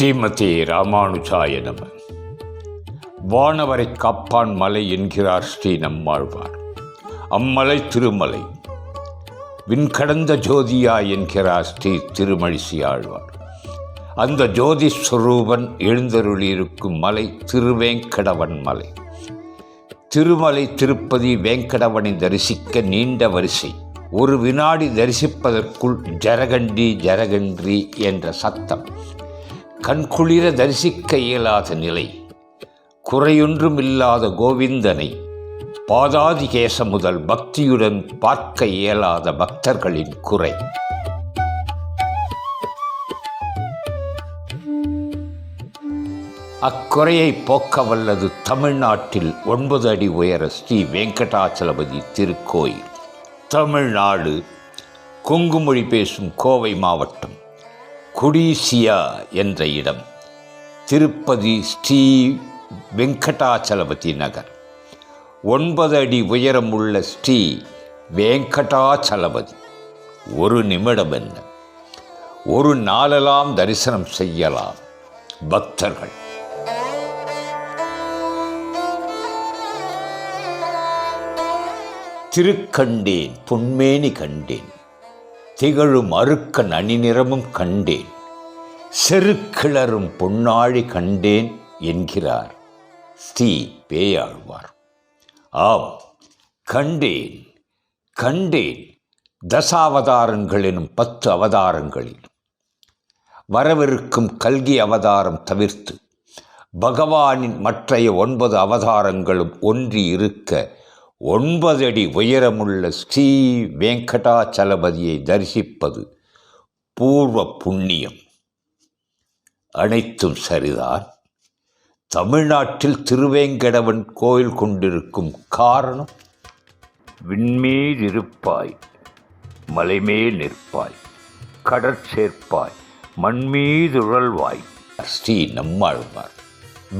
ஸ்ரீமதி ராமானுஜாய நம. வானவரை காப்பான் மலை என்கிறார் ஸ்ரீ நம்மாழ்வார். அம்மலை திருமலை. விண்கடந்த ஜோதியா என்கிறார் ஸ்ரீ திருமழிசி ஆழ்வார் அந்த ஜோதி ஸ்வரூபன் எழுந்தருளியிருக்கும் மலை திருவேங்கடவன் மலை. திருமலை திருப்பதி வேங்கடவனை தரிசிக்க நீண்ட வரிசை. ஒரு வினாடி தரிசிப்பதற்குள் ஜரகண்டி ஜரகன்றி என்ற சத்தம். கண்குளிர தரிசிக்க இயலாத நிலை. குறையொன்றும் இல்லாத கோவிந்தனை. பாதாதிகேசம் முதல் பக்தியுடன் பார்க்க இயலாத பக்தர்களின் குறை. அக்குறையை போக்க வல்லது தமிழ்நாட்டில் ஒன்பது அடி உயர ஸ்ரீ வெங்கடாச்சலபதி திருக்கோயில். தமிழ்நாடு கொங்கு மொழி பேசும் கோவை மாவட்டம். குடீசியா என்ற இடம். திருப்பதி ஸ்ரீ வெங்கடாச்சலபதி நகர். ஒன்பது அடி உயரமுள்ள ஸ்ரீ வெங்கடாச்சலபதி. ஒரு நிமிடம் என்ன? ஒரு நாளெல்லாம் தரிசனம் செய்யலாம் பக்தர்கள். திருக்கண்டேன் பொன்மேனி கண்டேன். திகழும் அருக்கன் அணிநிறமும் கண்டேன். செருக்கிளரும் பொன்னாழி கண்டேன் என்கிறார் ஸ்ரீ பேயாழ்வார். ஆம் கண்டேன் கண்டேன் தசாவதாரங்கள் எனும் பத்து அவதாரங்களில். வரவிருக்கும் கல்கி அவதாரம் தவிர்த்து பகவானின் மற்றைய ஒன்பது அவதாரங்களும் ஒன்றி இருக்க ஒன்பது அடி உயரமுள்ள ஸ்ரீ வெங்கடாச்சலபதியை தரிசிப்பது பூர்வ புண்ணியம். அனைத்தும் சரிதான். தமிழ்நாட்டில் திருவேங்கடவன் கோயில் கொண்டிருக்கும் காரணம் விண்மீதிருப்பாய் மலைமேல் நிற்பாய் கடற்சேர்ப்பாய் மண்மீதுழல்வாய் ஸ்ரீ நம்மாழ்வார்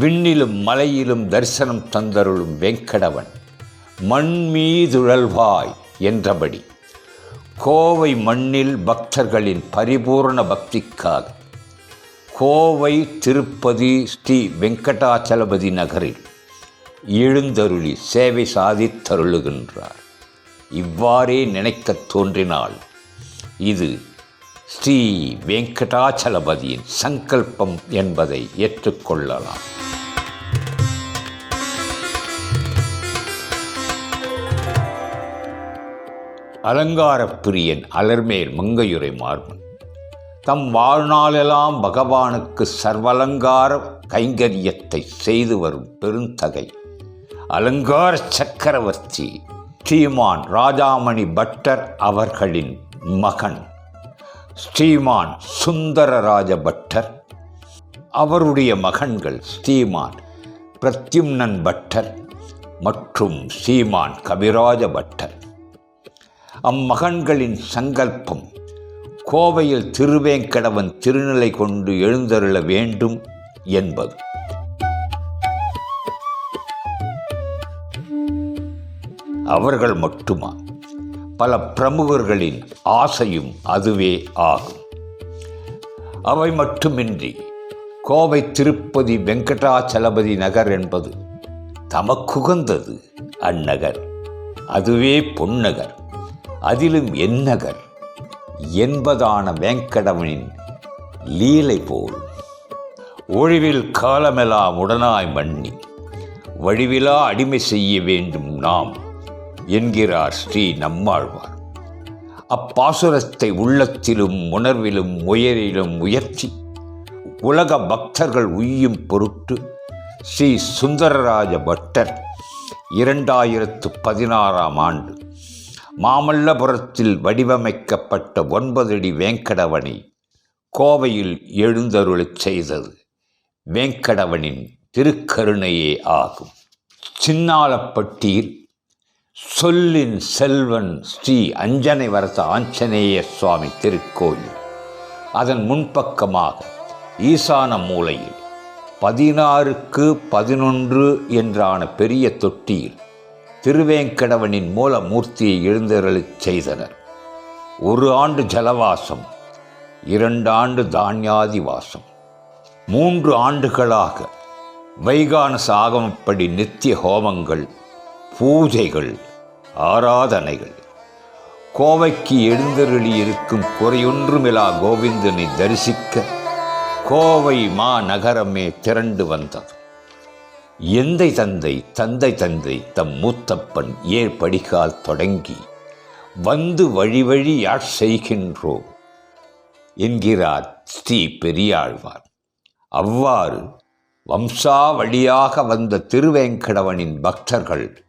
விண்ணிலும் மலையிலும் தரிசனம் தந்தருளும் வெங்கடவன். மண் மீதுழல்வாய் என்றபடி. கோவை மண்ணில் பக்தர்களின் பரிபூர்ண பக்திக்காக கோவை திருப்பதி ஸ்ரீ வெங்கடாச்சலபதி நகரில் எழுந்தருளி சேவை சாதித்தருளுகின்றார். இவ்வாறே நினைக்கத் தோன்றினால் இது ஸ்ரீ வெங்கடாச்சலபதியின் சங்கல்பம் என்பதை ஏற்றுக்கொள்ளலாம். அலங்காரப் பிரியன் அலர்மேல் மங்கையுரை மார்பன். தம் வாழ்நாளெல்லாம் பகவானுக்கு சர்வலங்கார கைங்கரியத்தை செய்து வரும் பெருந்தகை. அலங்கார சக்கரவர்த்தி ஸ்ரீமான் ராஜாமணி பட்டர் அவர்களின் மகன். ஸ்ரீமான் சுந்தரராஜ பட்டர் அவருடைய மகன்கள் ஸ்ரீமான் பிரத்யும்னன் பட்டர் மற்றும் ஸ்ரீமான் கவிராஜ பட்டர். அம்மகன்களின் சங்கல்பம். கோவையில் திருவேங்கடவன் திருநிலை கொண்டு எழுந்தருள வேண்டும் என்பது. அவர்கள் மட்டுமா? பல பிரமுகர்களின் ஆசையும் அதுவே ஆகும். அவை மட்டுமின்றி கோவை திருப்பதி வெங்கடாச்சலபதி நகர் என்பது தமக்குகந்தது அந்நகர். அதுவே பொன்னகர். அதிலும் என்னகர் என்பதான வேங்கடவனின் லீலை போல் ஒழிவில் காலமெல்லாம் உடனாய் மண்ணி வழிவிலா அடிமை செய்ய வேண்டும் நாம் என்கிறார் ஸ்ரீ நம்மாழ்வார். அப்பாசுரத்தை உள்ளத்திலும் உணர்விலும் உயரிலும் உயர்த்தி உலக பக்தர்கள் உய்யும் பொருட்டு ஸ்ரீ சுந்தரராஜ பட்டர் இரண்டாயிரத்து பதினாறாம் ஆண்டு மாமல்லபுரத்தில் வடிவமைக்கப்பட்ட ஒன்பதடி வேங்கடவனை கோவையில் எழுந்தருளச் செய்தது. வேங்கடவனின் திருக்கருணையே ஆகும். சின்னாலப்பட்டியில் சொல்லின் செல்வன் ஸ்ரீ அஞ்சனை வரத ஆஞ்சநேய சுவாமி திருக்கோயில். அதன் முன்பக்கமாக ஈசான மூலையில் பதினாறுக்கு பதினொன்று என்றான பெரிய தொட்டியில் திருவேங்கடவனின் மூலமூர்த்தியை எழுந்தருளச் செய்தனர். ஒரு ஆண்டு ஜலவாசம் இரண்டு ஆண்டு தானியாதி வாசம் மூன்று ஆண்டுகளாக வைகானச ஆகமப்படி நித்திய ஹோமங்கள் பூஜைகள் ஆராதனைகள். கோவைக்கு எழுந்தருளி இருக்கும் குறையொன்றுமிலா கோவிந்தனை தரிசிக்க கோவை மாநகரமே திரண்டு வந்தது. எந்தை தந்தை தந்தை தந்தை தம் மூத்தப்பன் ஏற்படிகால் தொடங்கி வந்து வழி வழி யாழ் செய்கின்றோம் என்கிறார் ஸ்ரீ பெரியாழ்வார். அவ்வாறு வம்சாவழியாக வந்த திருவேங்கடவனின் பக்தர்கள்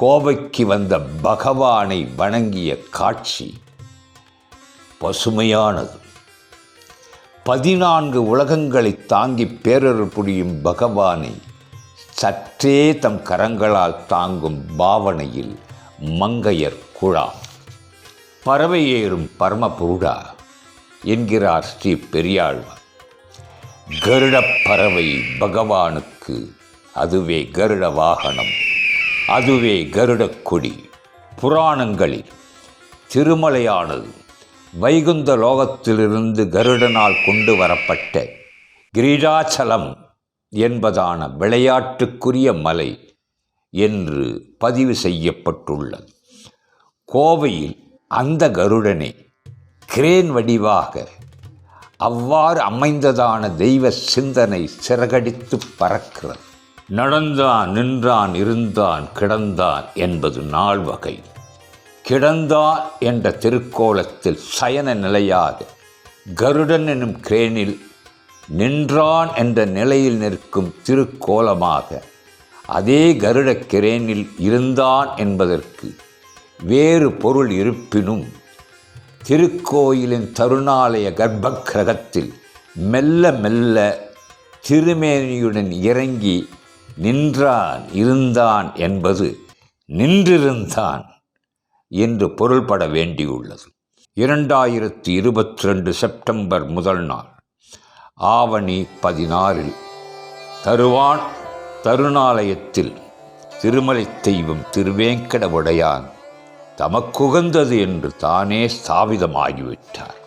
கோவைக்கு வந்த பகவானை வணங்கிய காட்சி பசுமையானது. பதினான்கு உலகங்களை தாங்கி பேரர் புரியும் பகவானை சற்றே தம் கரங்களால் தாங்கும் பாவனையில் மங்கையர் குழா. பறவை ஏறும் பரமபுருடா என்கிறார் ஸ்ரீ பெரியாழ்வார். கருடப்பறவை பகவானுக்கு அதுவே கருட வாகனம் அதுவே கருடக் கொடி. புராணங்களில் திருமலையானது வைகுந்த லோகத்திலிருந்து கருடனால் கொண்டு வரப்பட்ட கிரீடாச்சலம் என்பதான விளையாட்டுக்குரிய மலை என்று பதிவு செய்யப்பட்டுள்ளது. கோவையில் அந்த கருடனே கிரேன் வடிவாக அவ்வாறு அமைந்ததான தெய்வ சிந்தனை சிறகடித்து பறக்கிறது. நடந்தான் நின்றான் இருந்தான் கிடந்தான் என்பது நாள் வகை. கிடந்தான் என்ற திருக்கோலத்தில் சயன நிலையாக கருடன் எனும் கிரேனில் நின்றான் என்ற நிலையில் நிற்கும் திருக்கோலமாக. அதே கருட கிரேனில் இருந்தான் என்பதற்கு வேறு பொருள் இருப்பினும் திருக்கோயிலின் தருணாலய கர்ப்பகிரகத்தில் மெல்ல மெல்ல திருமேனியுடன் இறங்கி நின்றான் இருந்தான் என்பது நின்றிருந்தான் என்று பொருள்பட வேண்டியுள்ளது. இரண்டாயிரத்தி இருபத்தி ரெண்டு செப்டம்பர் முதல் நாள். ஆவணி பதினாறில் தருவான் தருணாலயத்தில் திருமலை தெய்வம் திருவேங்கட உடையான் தமக்குகந்தது என்று தானே ஸ்தாபிதமாகிவிட்டார்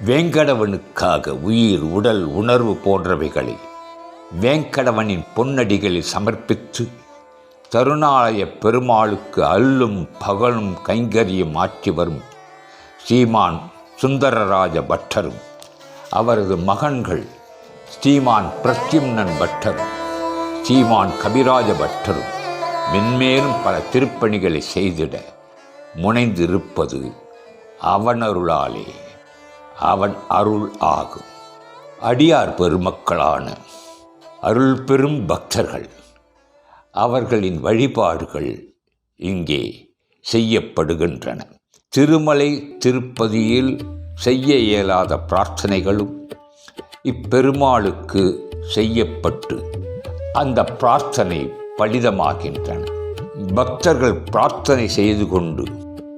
வேங்கடவனுக்காக உயிர் உடல் உணர்வு போன்றவைகளை வேங்கடவனின் பொன்னடிகளில் சமர்ப்பித்து தருணாலய பெருமாளுக்கு அல்லும் பகலும் கைங்கரியம் ஆற்றி வரும் ஸ்ரீமான் சுந்தரராஜ பட்டரும் அவரது மகன்கள் ஸ்ரீமான் பிரத்யும்னன் பட்டரும் ஸ்ரீமான் கபிராஜ பட்டரும் மென்மேலும் பல திருப்பணிகளை செய்திட முனைந்திருப்பது அவனருளாலே. அவன் அருள் ஆகும். அடியார் பெருமக்களான அருள் பெரும் பக்தர்கள் அவர்களின் வழிபாடுகள் இங்கே செய்யப்படுகின்றன. திருமலை திருப்பதியில் செய்ய இயலாத பிரார்த்தனைகளும் இப்பெருமாளுக்கு செய்யப்பட்டு அந்த பிரார்த்தனை பலிதமாகின்றன. பக்தர்கள் பிரார்த்தனை செய்து கொண்டு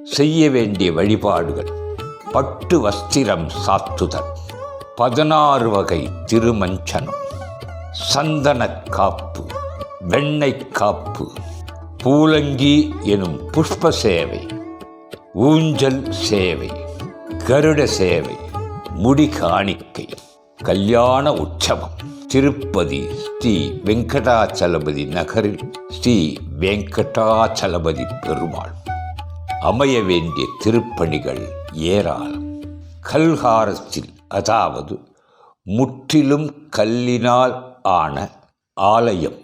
செய்ய வேண்டிய வழிபாடுகள் பட்டு வஸ்திரம் சாத்துதல் பதினாறு வகை திருமஞ்சனம் சந்தன காப்பு வெண்ணெய் காப்பு பூலங்கி எனும் புஷ்ப சேவை ஊஞ்சல் சேவை கருட சேவை முடி காணிக்கை கல்யாண உற்சவம் திருப்பதி ஸ்ரீ வெங்கடாச்சலபதி நகரில் ஸ்ரீ வெங்கடாச்சலபதி பெருமாள். அமைய வேண்டிய திருப்பணிகள் ஏராளம். கல்காரத்தில் அதாவது முற்றிலும் கல்லினால் ஆன ஆலயம்.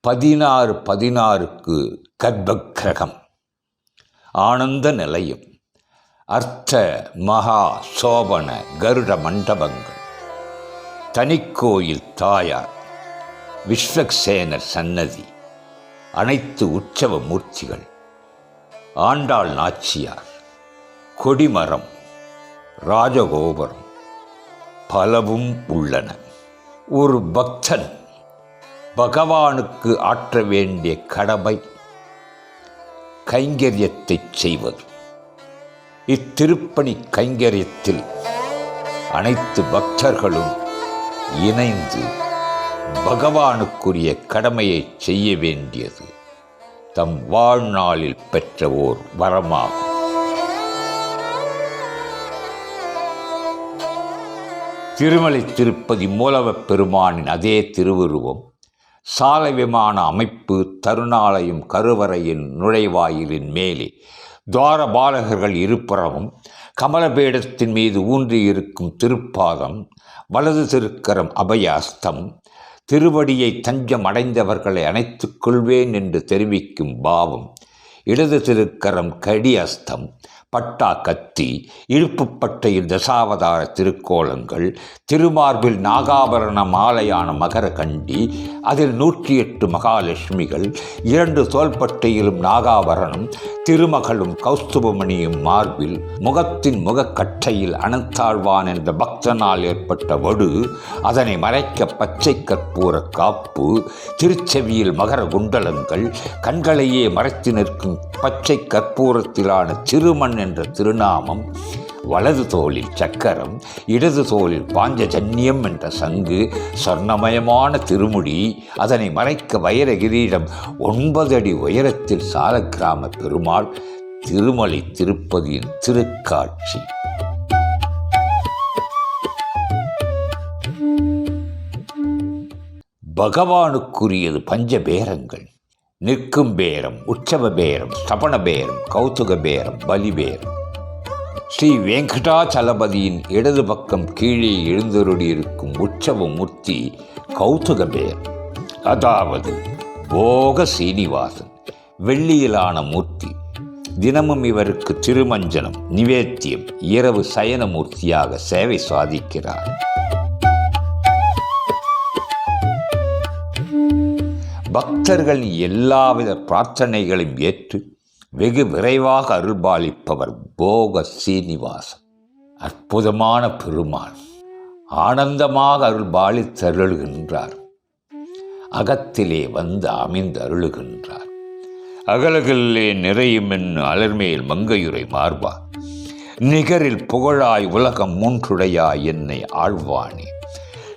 பதினாறு பதினாறுக்கு கர்ப்பகிரகம் ஆனந்த நிலையம். அர்த்த மகா சோபன கருட மண்டபங்கள். தனிக்கோயில் தாயார் விஸ்வக்சேனர் சன்னதி அனைத்து உற்சவ மூர்த்திகள் ஆண்டாள் நாச்சியார் கொடிமரம் ராஜகோபுரம் பலவும் உள்ளன. ஒரு பக்தன் பகவானுக்கு ஆற்ற வேண்டிய கடமை கைங்கரியத்தை செய்வது. இத்திருப்பணி கைங்கரியத்தில் அனைத்து பக்தர்களும் இணைந்து பகவானுக்குரிய கடமையை செய்ய வேண்டியது தம் வாழ்நாளில் பெற்ற ஓர் வரமாகும். திருமலை திருப்பதி மூலவப் பெருமானின் அதே திருவுருவம் சாலை விமான அமைப்பு தருணாலயம் கருவறையின் நுழைவாயிலின் மேலே துவாரபாலகர்கள் இருப்புறவும் கமலபீடத்தின் மீது ஊன்றியிருக்கும் திருப்பாதம் வலது திருக்கரம் அபயாஸ்தம் திருவடியை தஞ்சம் அடைந்தவர்களை அணைத்துக் கொள்வேன் என்று தெரிவிக்கும் பாவம் இடது திருக்கரம் கடி அஸ்தம் பட்டா கத்தி இழுப்புப்பட்டையில் தசாவதார திருக்கோலங்கள் திருமார்பில் நாகாபரண மாலையான மகர கண்டி அதில் நூற்றி எட்டு மகாலட்சுமிகள் இரண்டு தோள்பட்டையிலும் நாகாபரணம் திருமகளும் கௌஸ்துபமணியும் மார்பில் முகத்தின் முகக்கட்டையில் அனந்தாழ்வான் என்ற பக்தனால் ஏற்பட்ட வடு அதனை மறைக்க பச்சை கற்பூர காப்பு திருச்செவியில் மகர குண்டலங்கள் கண்களையே மறைத்து நிற்கும் பச்சை கற்பூரத்திலான திருமண் என்ற திருநாமம் வலது தோளில் சக்கரம் இடது தோளில் பாஞ்சஜன்யம் என்ற சங்கு சொர்ணமயமான திருமுடி அதனை மறைக்க வைர கிரீடம் ஒன்பது அடி உயரத்தில் சாலக்கிராம பெருமாள் திருமலை திருப்பதியின் திருக்காட்சி. பகவானுக்குரியது பஞ்சபேரங்கள் நிற்கும் பேரம் உற்சவ பேரம் ஸ்தபன பேரம் கௌதுக பேரம் பலி பேரம். ஸ்ரீ வெங்கடாச்சலபதியின் இடது பக்கம் கீழே எழுந்தருளியிருக்கும் உற்சவ மூர்த்தி கௌதுக பேரம். அதாவது போக சீனிவாசன் வெள்ளியிலான மூர்த்தி. தினமும் இவருக்கு திருமஞ்சனம் நிவேத்தியம் இரவு சயன மூர்த்தியாக சேவை சாதிக்கிறார். பக்தர்களின் எல்லாவித பிரார்த்தனைகளையும் ஏற்று வெகு விரைவாக அருள்பாலிப்பவர் போக சீனிவாசன். அற்புதமான பெருமான் ஆனந்தமாக அருள்பாலித்தருளுகின்றார். அகத்திலே வந்து அமைந்து அருளுகின்றார். அகலகிலே நிறையும் என்று அலர்மேல் மங்கையுரை மார்பா. நிகரில் புகழாய் உலகம் மூன்றுடையாய் என்னை ஆழ்வானே.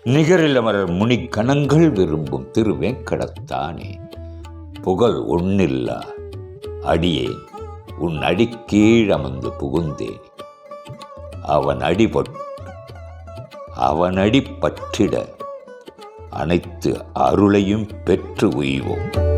நிகரிலமரர் முனி முனிக்கணங்கள் விரும்பும் திருவேங்கடத்தானே. புகழ் ஒன்னில்லா அடியே உன் அடிக்கீழ் அமர்ந்து புகுந்தேன் அவன் அடிபட் அவனடி பற்றிட அனைத்து அருளையும் பெற்று உய்வோம்.